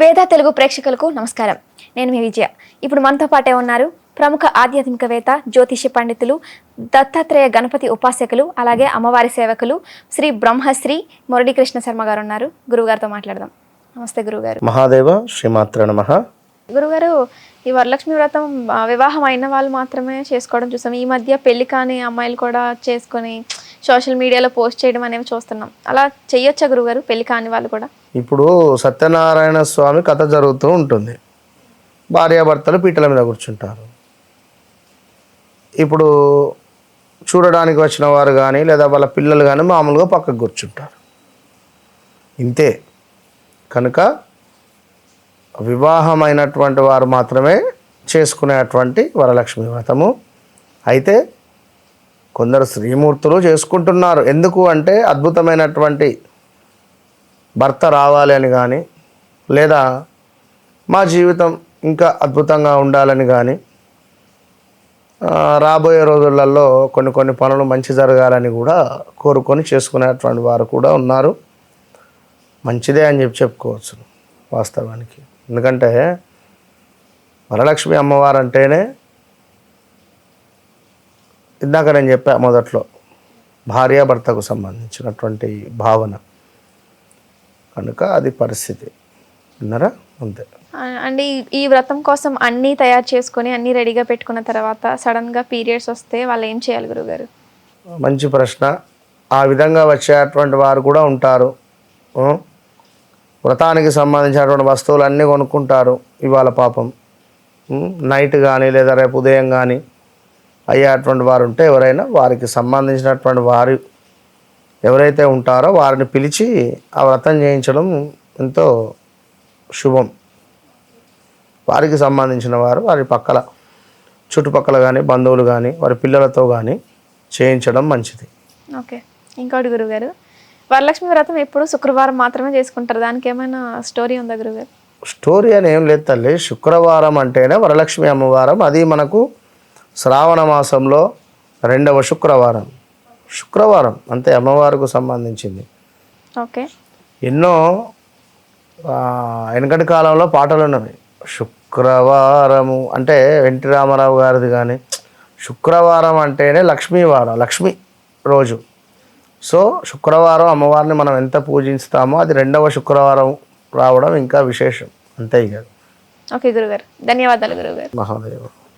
వేద తెలుగు ప్రేక్షకులకు నమస్కారం. నేను మీ విజయ. ఇప్పుడు మనతో పాటే ఉన్నారు ప్రముఖ ఆధ్యాత్మికవేత్త జ్యోతిష పండితులు దత్తాత్రేయ గణపతి ఉపాసకులు అలాగే అమ్మవారి సేవకులు శ్రీ బ్రహ్మశ్రీ మురళీకృష్ణ శర్మ గారు ఉన్నారు. గురువుగారితో మాట్లాడదాం. నమస్తే గురువుగారు. మహాదేవ శ్రీమాత్ర నమ. గురుగారు ఈ వరలక్ష్మి వ్రతం వివాహం అయిన వాళ్ళు మాత్రమే చేసుకోవడం చూస్తాం ఈ మధ్య పెళ్ళి కాని అమ్మాయిలు కూడా చేసుకొని సోషల్ మీడియాలో పోస్ట్ చేయడం అనేవి చూస్తున్నాం. అలా చెయ్యొచ్చా గురుగారు? పెళ్ళి కాని వాళ్ళు కూడా? ఇప్పుడు సత్యనారాయణ స్వామి కథ జరుగుతూ ఉంటుంది. భార్యాభర్తలు పీటల మీద కూర్చుంటారు. ఇప్పుడు చూడడానికి వచ్చిన వారు కానీ లేదా వాళ్ళ పిల్లలు కానీ మామూలుగా పక్కకు కూర్చుంటారు. ఇంతే. కనుక వివాహమైనటువంటి వారు మాత్రమే చేసుకునేటువంటి వరలక్ష్మి వ్రతము. అయితే కొందరు శ్రీమూర్తులు చేసుకుంటున్నారు. ఎందుకు అంటే అద్భుతమైనటువంటి భర్త రావాలి అని కానీ లేదా మా జీవితం ఇంకా అద్భుతంగా ఉండాలని కానీ రాబోయే రోజులలో కొన్ని కొన్ని పనులు మంచి జరగాలని కూడా కోరుకొని చేసుకునేటువంటి వారు కూడా ఉన్నారు. మంచిదే అని చెప్పి చెప్పుకోవచ్చు వాస్తవానికి. ఎందుకంటే వరలక్ష్మి అమ్మవారు అంటేనే ఇందాక నేను చెప్పా మొదట్లో భార్యాభర్తకు సంబంధించినటువంటి భావన. కనుక అది పరిస్థితి. విన్నారా? అంతే. అండ్ ఈ- వ్రతం కోసం అన్నీ తయారు చేసుకొని అన్నీ రెడీగా పెట్టుకున్న తర్వాత సడన్గా పీరియడ్స్ వస్తే వాళ్ళు ఏం చేయాలి గురుగారు మంచి ప్రశ్న. ఆ విధంగా వచ్చేటువంటి వారు కూడా ఉంటారు? వ్రతానికి సంబంధించినటువంటి వస్తువులు అన్నీ కొనుక్కుంటారు ఇవాళ పాపం? నైట్ కానీ లేదా రేపు ఉదయం కానీ అయ్యేటువంటి వారు ఉంటే ఎవరైనా వారికి సంబంధించినటువంటి వారు ఎవరైతే ఉంటారో వారిని పిలిచి ఆ వ్రతం చేయించడం ఎంతో శుభం. వారికి సంబంధించిన వారు వారి పక్కల చుట్టుపక్కల కానీ బంధువులు కానీ వారి పిల్లలతో కానీ చేయించడం మంచిది. ఓకే. ఇంకోటి గురుగారు వరలక్ష్మి వ్రతం ఎప్పుడు శుక్రవారం మాత్రమే చేసుకుంటారు. దానికి ఏమైనా స్టోరీ ఉందా గురుగారు? స్టోరీ అని ఏం లేదు తల్లి. శుక్రవారం అంటేనే వరలక్ష్మి అమ్మవారం. అది మనకు శ్రావణ మాసంలో రెండవ శుక్రవారం. శుక్రవారం అంతే అమ్మవారికి సంబంధించింది. ఓకే. ఎన్నో వెనకటి కాలంలో పాటలు ఉన్నవి. శుక్రవారము అంటే ఎన్టీ రామారావు గారిది కానీ శుక్రవారం అంటేనే లక్ష్మీవారం లక్ష్మి రోజు. సో శుక్రవారం అమ్మవారిని మనం ఎంత పూజిస్తామో అది రెండవ శుక్రవారం రావడం ఇంకా విశేషం. అంతే ఇక. ఓకే గురుగారు. ధన్యవాదాలు గురుగారు. మహాదేవ.